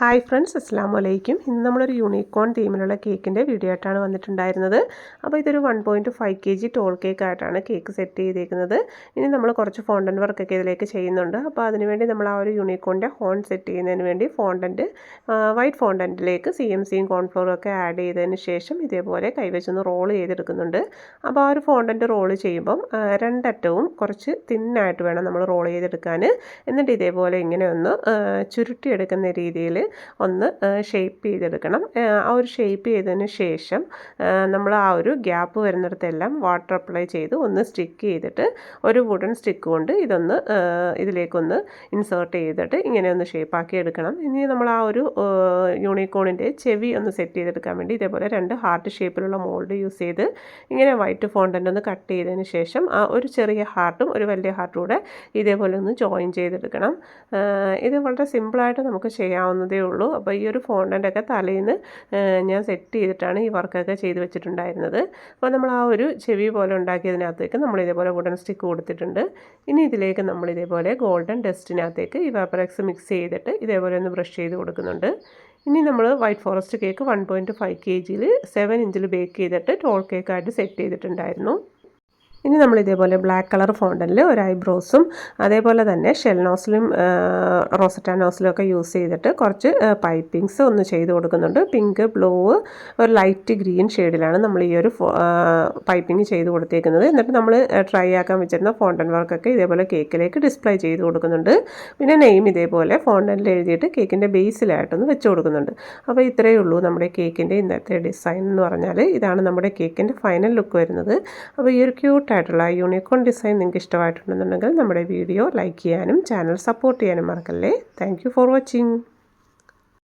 Hi friends അസ്സാം വലൈക്കും ഇന്ന് നമ്മളൊരു യൂണിക്കോൺ തീമിലുള്ള കേക്കിന്റെ വീഡിയോ ആയിട്ടാണ് വന്നിട്ടുണ്ടായിരുന്നത്. അപ്പോൾ ഇതൊരു one point five K G tall cake ആയിട്ടാണ് കേക്ക് സെറ്റ് ചെയ്തേക്കുന്നത്. ഇനി നമ്മൾ കുറച്ച് ഫോണ്ടൻ വർക്കൊക്കെ ഇതിലേക്ക് ചെയ്യുന്നുണ്ട്. അപ്പോൾ അതിനുവേണ്ടി നമ്മൾ ആ ഒരു യൂണിക്കോണിന്റെ ഹോൺ സെറ്റ് ചെയ്യുന്നതിന് വേണ്ടി ഫോണ്ടന്റ് വൈറ്റ് ഫോണ്ടന്റിലേക്ക് സി എം സിയും കോൺഫ്ലോറും ഒക്കെ ആഡ് ചെയ്തതിന് ശേഷം ഇതേപോലെ കൈവച്ചൊന്ന് റോൾ ചെയ്തെടുക്കുന്നുണ്ട്. അപ്പോൾ ആ ഒരു ഫോണ്ടന്റ് റോൾ ചെയ്യുമ്പം രണ്ടറ്റവും കുറച്ച് തിന്നായിട്ട് വേണം നമ്മൾ റോൾ ചെയ്തെടുക്കാൻ. എന്നിട്ട് ഇതേപോലെ ഇങ്ങനെ ഒന്ന് ചുരുട്ടിയെടുക്കുന്ന രീതിയിൽ ഒന്ന് ഷേപ്പ് ചെയ്തെടുക്കണം. ആ, ഒരു ഷേപ്പ് ചെയ്തതിന് ശേഷം നമ്മൾ ആ ഒരു ഗ്യാപ്പ് വരുന്നിടത്തെല്ലാം വാട്ടർ അപ്ലൈ ചെയ്ത് ഒന്ന് സ്റ്റിക്ക് ചെയ്തിട്ട് ഒരു വുഡൻ സ്റ്റിക്ക് കൊണ്ട് ഇതൊന്ന് ഇതിലേക്കൊന്ന് ഇൻസേർട്ട് ചെയ്തിട്ട് ഇങ്ങനെ ഒന്ന് ഷേപ്പാക്കി എടുക്കണം. ഇനി നമ്മൾ ആ ഒരു യൂണിക്കോണിന്റെ ചെവി ഒന്ന് സെറ്റ് ചെയ്തെടുക്കാൻ വേണ്ടി ഇതേപോലെ രണ്ട് ഹാർട്ട് ഷേപ്പിലുള്ള മോൾഡ് യൂസ് ചെയ്ത് ഇങ്ങനെ വൈറ്റ് ഫോണ്ടന്റ് ഒന്ന് കട്ട് ചെയ്തതിന് ശേഷം ആ ഒരു ചെറിയ ഹാർട്ടും ഒരു വലിയ ഹാർട്ടും കൂടെ ഇതേപോലെ ഒന്ന് ജോയിൻ ചെയ്തെടുക്കണം. ഇത് വളരെ സിമ്പിളായിട്ട് നമുക്ക് ചെയ്യാവുന്നതേ ഉള്ളൂ. അപ്പോൾ ഈ ഒരു ഫോണ്ടന്റൊക്കെ തലേന്ന് ഞാൻ സെറ്റ് ചെയ്തിട്ടാണ് ഈ വർക്കൊക്കെ ചെയ്ത് വെച്ചിട്ടുണ്ടായിരുന്നത്. അപ്പോൾ നമ്മൾ ആ ഒരു ചെവി പോലെ ഉണ്ടാക്കിയതിനകത്തേക്ക് നമ്മൾ ഇതേപോലെ വുഡൻ സ്റ്റിക്ക് കൊടുത്തിട്ടുണ്ട്. ഇനി ഇതിലേക്ക് നമ്മൾ ഇതേപോലെ ഗോൾഡൻ ഡസ്റ്റിനകത്തേക്ക് ഈ വാപ്പറക്സ് മിക്സ് ചെയ്തിട്ട് ഇതേപോലെ ഒന്ന് ബ്രഷ് ചെയ്ത് കൊടുക്കുന്നുണ്ട്. ഇനി നമ്മൾ white forest cake one point five K ജിയിൽ സെവൻ ഇഞ്ചിൽ ബേക്ക് ചെയ്തിട്ട് ടോൾ കേക്കായിട്ട് സെറ്റ് ചെയ്തിട്ടുണ്ടായിരുന്നു. ഇനി നമ്മൾ ഇതേപോലെ ബ്ലാക്ക് കളർ ഫോണ്ടനിൽ ഒരു ഐബ്രോസും അതേപോലെ തന്നെ ഷെൽ നോസിലും റോസറ്റ നോസിലും ഒക്കെ യൂസ് ചെയ്തിട്ട് കുറച്ച് പൈപ്പിങ്സ് ഒന്ന് ചെയ്ത് കൊടുക്കുന്നുണ്ട്. പിങ്ക് ബ്ലൂ ഒരു ലൈറ്റ് ഗ്രീൻ ഷെയ്ഡിലാണ് നമ്മൾ ഈ ഒരു പൈപ്പിംഗ് ചെയ്ത് കൊടുത്തേക്കുന്നത്. എന്നിട്ട് നമ്മൾ ട്രൈ ആക്കാൻ വെച്ചിരുന്ന ഫോണ്ടൻ വർക്കൊക്കെ ഇതേപോലെ കേക്കിലേക്ക് ഡിസ്പ്ലേ ചെയ്ത് കൊടുക്കുന്നുണ്ട്. പിന്നെ നെയിം ഇതേപോലെ ഫോണ്ടനിൽ എഴുതിയിട്ട് കേക്കിന്റെ ബേസിലായിട്ടൊന്ന് വെച്ച് കൊടുക്കുന്നുണ്ട്. അപ്പോൾ ഇത്രയേ ഉള്ളൂ നമ്മുടെ കേക്കിന്റെ ഇന്നത്തെ ഡിസൈൻ എന്ന് പറഞ്ഞാൽ ഇതാണ് നമ്മുടെ കേക്കിന്റെ ഫൈനൽ ലുക്ക് വരുന്നത്. അപ്പോൾ ഈ ഒരു ക്യൂട്ടായിട്ടുള്ള യൂണിക്കോൺ ഡിസൈൻ നിങ്ങൾക്ക് ഇഷ്ടമായിട്ടുണ്ടെന്നുണ്ടെങ്കിൽ നമ്മുടെ വീഡിയോ ലൈക്ക് ചെയ്യാനും ചാനൽ സപ്പോർട്ട് ചെയ്യാനും മറക്കല്ലേ. Thank for watching